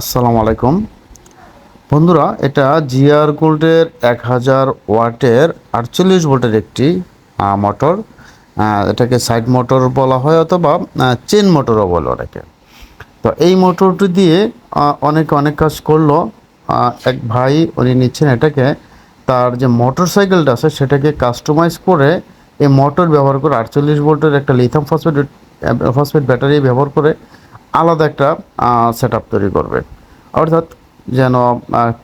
আসসালামু আলাইকুম। বন্ধুরা, এটা জিআর গোল্ডের এক হাজার ওয়াটের আটচল্লিশ ভোল্টের একটি মোটর। এটাকে সাইড মোটর বলা হয় অথবা চেন মোটরও বলে অনেকে তো এই মোটরটি দিয়ে অনেকে, অনেক কাজ করল। এক ভাই উনি নিচ্ছেন এটাকে, তার যে মোটর সাইকেলটা আছে, সেটাকে কাস্টমাইজ করে এই মোটর ব্যবহার করে আটচল্লিশ ভোল্টের একটা লিথাম ফসফেট ফসফেট ব্যাটারি ব্যবহার করে আলাদা একটা সেট তৈরি করবে। অর্থাৎ যেন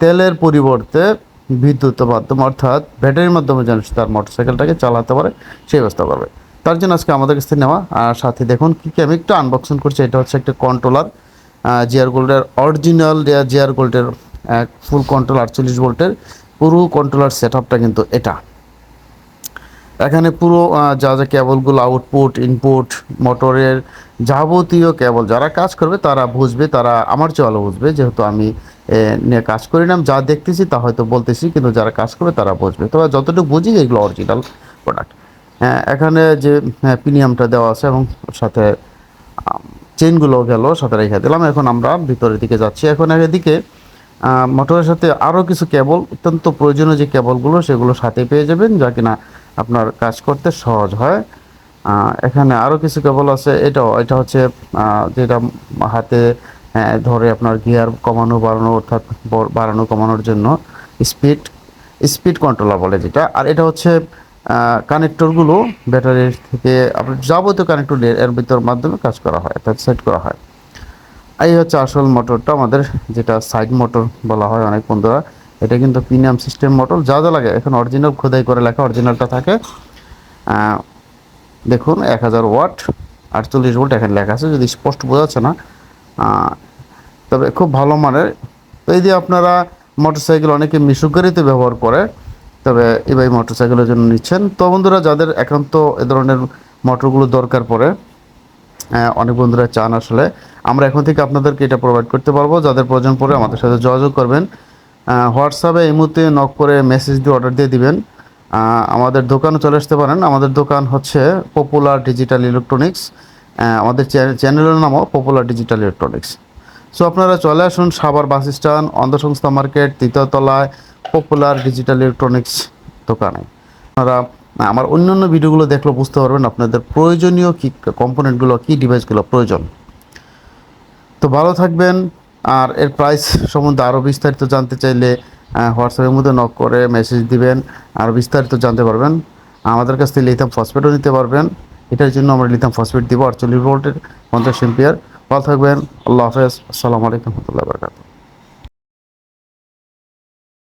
তেলের পরিবর্তে বিদ্যুৎ মাধ্যম, অর্থাৎ ব্যাটারির মাধ্যমে যেন তার মোটরসাইকেলটাকে চালাতে পারে, সেই ব্যবস্থা করবে। তার জন্য আজকে আমাদের কাছ থেকে নেওয়া, আর সাথে দেখুন কী কী আমি একটু আনবক্সিং করছি। এটা হচ্ছে একটা কন্ট্রোলার জিয়ার গোল্ডের অরিজিনাল জিয়ার গোল্ডের ফুল কন্ট্রোল আটচল্লিশ ভোল্টের পুরো কন্ট্রোলার সেট কিন্তু এটা। এখানে পুরো যা যা কেবলগুলো আউটপুট ইনপুট মোটরের যাবতীয় কেবল যারা কাজ করবে তারা বুঝবে, তারা আমার চেয়ে বুঝবে, যেহেতু আমি নিয়ে কাজ করি না যা দেখতেছি তা হয়তো বলতেছি, কিন্তু যারা কাজ করবে তারা বুঝবে। তবে যতটুকু বুঝি এগুলো অরিজিনাল প্রোডাক্ট এখানে যে প্রিমিয়ামটা দেওয়া আছে এবং সাথে চেনগুলো গেল, সাথে রেখে দিলাম। এখন আমরা ভিতরের দিকে যাচ্ছি। এখন এদিকে মোটরের সাথে আরও কিছু কেবল, অত্যন্ত প্রয়োজনীয় যে কেবলগুলো, সেগুলো সাথে পেয়ে যাবেন, যা কিনা আপনার কাজ করতে সহজ হয়। এখানে আরও কিছু কেবল আছে এটাও এটা হচ্ছে যেটা হাতে আহ, ধরে আপনার গিয়ার কমানো বাড়ানো অর্থাৎ বাড়ানো কমানোর জন্য স্পিড স্পিড কন্ট্রোলার বলে যেটা। আর এটা হচ্ছে কানেক্টরগুলো ব্যাটারির থেকে আপনার যাবতীয় কানেক্টর এর ভিতর মাধ্যমে কাজ করা হয় অর্থাৎ সেট করা হয়। এই হচ্ছে আসল মোটরটা আমাদের যেটা সাইড মোটর বলা হয় অনেক বন্ধুরা। এটা কিন্তু প্রিমিয়াম সিস্টেম মোটর যা যা লাগে। এখন অরিজিনাল খোদাই করে লেখা অরিজিনালটা থাকে। দেখুন, এক হাজার ওয়াট, আটচল্লিশ ভোল্ট এখানে লেখা আছে, যদি স্পষ্ট বোঝা যাচ্ছে না তবে খুব ভালো মানের। তো এই দিয়ে আপনারা মোটরসাইকেল অনেকে মিশুক গাড়িতে ব্যবহার করে, তবে এবার মোটরসাইকেলের জন্য নিচ্ছেন। তো বন্ধুরা, যাদের একান্ত এ ধরনের মোটরগুলো দরকার পড়ে অনেক বন্ধুরা চান আসলে। আমরা এখন থেকে আপনাদেরকে এটা প্রোভাইড করতে পারব। যাদের প্রয়োজন পড়ে আমাদের সাথে যোগাযোগ করবেন। হোয়াটসঅ্যাপে এই মুহূর্তে নক করে মেসেজ দিয়ে অর্ডার দিয়ে দিবেন। আমাদের দোকানে চলে আসতে পারেন। আমাদের দোকান হচ্ছে পপুলার ডিজিটাল ইলেকট্রনিক্স আমাদের চ্যানেল চ্যানেলের নামও পপুলার ডিজিটাল ইলেকট্রনিক্স সো আপনারা চলে আসুন সাভার বাস স্ট্যান্ড অন্ধসংস্থা মার্কেট তৃতীয়তলায় পপুলার ডিজিটাল ইলেকট্রনিক্স দোকানে। আপনারা আমার অন্যান্য ভিডিওগুলো দেখলে বুঝতে পারবেন আপনাদের প্রয়োজনীয় কী কম্পোনেন্টগুলো কী ডিভাইসগুলো প্রয়োজন। তো ভালো থাকবেন। আর এর প্রাইস সম্বন্ধে আরও বিস্তারিত জানতে চাইলে হোয়াটসঅ্যাপের মধ্যে নক করে মেসেজ দিবেন, আর বিস্তারিত জানতে পারবেন। আমাদের কাছ থেকে লিথাম ফসফেটও নিতে পারবেন। এটার জন্য আমরা লিথাম ফসফেট দিব, আটচল্লিশ ভোল্টের পঞ্চাশ এম্পিয়ার ভালো থাকবেন, আল্লাহ হাফেজ, আসসালামু আলাইকুম রহমতুল্লাহ বরকাত